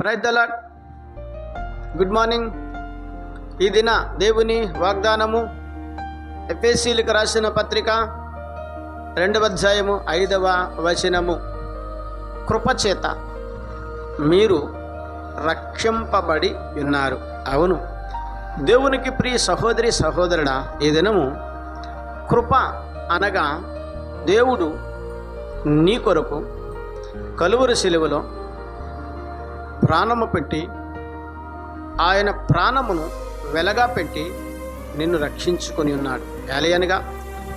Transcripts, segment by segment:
ప్రైద్దలా good morning ఈ దిన దేవుని వాగ్దానము ఎఫ్ఎస్సీలకు రాసిన పత్రిక రెండవ అధ్యాయము ఐదవ వచనము. కృపచేత మీరు రక్షింపబడి ఉన్నారు. అవును. దేవునికి ప్రియ సహోదరి సహోదరుడా ఈ దినము కృప అనగా దేవుడు నీ కొరకు కలువురు శిలువలో ప్రాణము పెట్టి ఆయన ప్రాణమును వెలగా పెట్టి నిన్ను రక్షించుకొని ఉన్నాడు. ఏలయనగా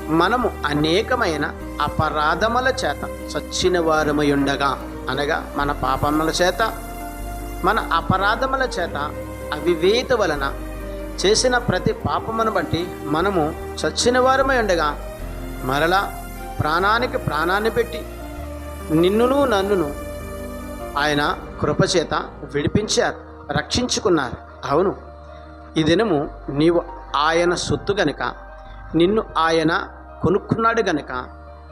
మనము అనేకమైన అపరాధముల చేత చచ్చిన వారమై ఉండగా అనగా మన పాపముల చేత మన అపరాధముల చేత అవివేత వలన చేసిన ప్రతి పాపమును బట్టి మనము చచ్చిన వారమై ఉండగా మరలా ప్రాణానికి ప్రాణాన్ని పెట్టి నిన్నును నన్నును ఆయన కృపచేత విడిపించారు రక్షించుకున్నారు. అవును ఈ దినము నీవు ఆయన సొత్తు గనుక నిన్ను ఆయన కొనుక్కున్నాడు గనుక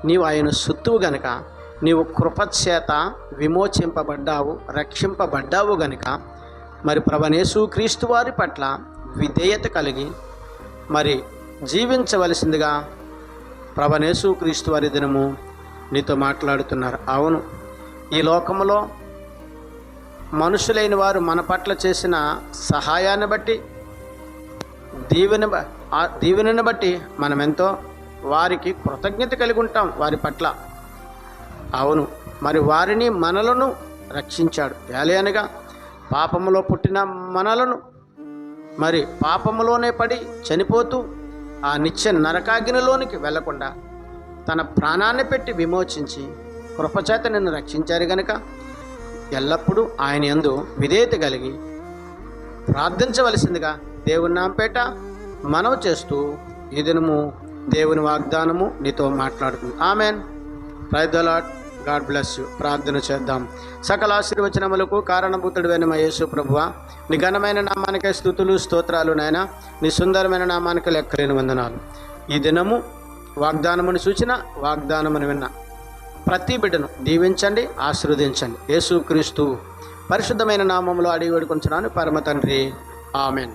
నీవు ఆయన సొత్తువు గనుక నీవు కృపచేత విమోచింపబడ్డావు రక్షింపబడ్డావు గనుక మరి ప్రభనేసు క్రీస్తు వారి పట్ల విధేయత కలిగి మరి జీవించవలసిందిగా ప్రభనేసు క్రీస్తు వారి దినము నీతో మాట్లాడుతున్నారు. అవును ఈ లోకములో మనుషులైన వారు మన పట్ల చేసిన సహాయాన్ని బట్టి దీవెన ఆ దీవెనను బట్టి మనమెంతో వారికి కృతజ్ఞత కలిగి ఉంటాం వారి పట్ల. అవును మరి వారిని మనలను రక్షించాడు. ఏలయనగా పాపములో పుట్టిన మనలను మరి పాపములోనే పడి చనిపోతూ ఆ నిత్య నరకాగ్నిలోనికి వెళ్ళకుండా తన ప్రాణాన్ని పెట్టి విమోచించి కృపచేత నిన్ను రక్షించారు గనుక ఎల్లప్పుడూ ఆయన ఎందు విధేయత కలిగి ప్రార్థించవలసిందిగా దేవుని నాంపేట మనవి చేస్తూ ఈ దినము దేవుని వాగ్దానము నీతో మాట్లాడుతుంది amen. Praise the Lord God bless you ప్రార్థన చేద్దాం. సకల ఆశీర్వచనములకు కారణభూతుడైన మా యేసు ప్రభువ నీ ఘనమైన నామానికే స్థుతులు స్తోత్రాలు నాయన నీ సుందరమైన నామానికి లెక్కలేని వందనాలు. ఈ దినము వాగ్దానమును సూచిన వాగ్దానమును విన్న. ప్రతి బిడ్డను దీవించండి ఆశీర్వదించండి. యేసుక్రీస్తు పరిశుద్ధమైన నామంలో అడిగి వేడుకుంటున్నాను పరమ తండ్రి. ఆమెన్.